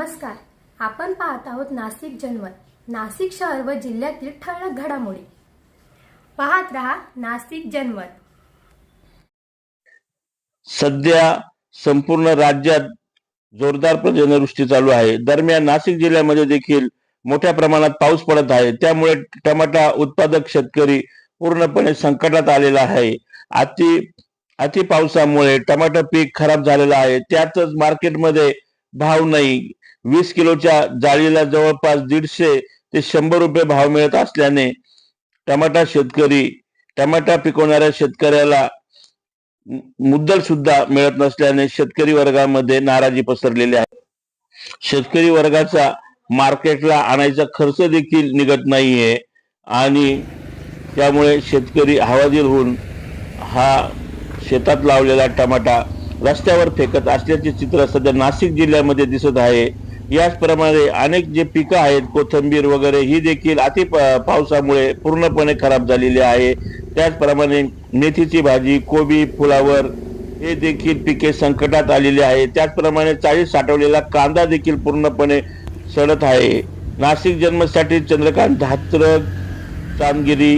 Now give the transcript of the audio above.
नमस्कार. आपण पाहत आहोत नाशिक जनमत नाशिक शहर व जिल्ह्यातील ठळक घडामोडी. पाहत रहा नाशिक जनमत सध्या संपूर्ण राज्यात जोरदार पर्जन्यवृष्टी चालू आहे. दरम्यान नाशिक जिल्ह्यामध्ये देखील मोठ्या प्रमाणात पाऊस पडत आहे. त्यामुळे टमाटा उत्पादक शेतकरी पूर्णपणे संकटात आलेला आहे. अति अति पावसामुळे टमाटर पीक खराब झालेलं आहे. त्यातच मार्केटमध्ये भाव नाही. वीस किलोच्या जाळीला जवळपास दीडशे ते शंभर रुपये भाव मिळत असल्याने टमाटा शेतकरी टमाटा पिकवणाऱ्या शेतकऱ्याला मुद्दल सुद्धा मिळत नसल्याने शेतकरी वर्गामध्ये नाराजी पसरलेली आहे. शेतकरी वर्गाचा मार्केटला आणायचा खर्च देखील निघत नाहीये आणि त्यामुळे शेतकरी हवादीर होऊन हा शेतात लावलेला टमाटा रस्त्यावर फेकत असल्याचे चित्र सध्या नाशिक जिल्ह्यामध्ये दिसत आहे. याचप्रमाणे अनेक जे पिकं आहेत कोथंबीर वगैरे ही देखील अति प- पावसामुळे पूर्णपणे खराब झालेली आहे. त्याचप्रमाणे मेथीची भाजी कोबी फुलावर हे देखील पिके संकटात आलेली आहे. त्याचप्रमाणे चाळीस साठवलेला कांदा देखील पूर्णपणे सडत आहे. नाशिक जन्मसाठी चंद्रकांत धात्रक चांदगिरी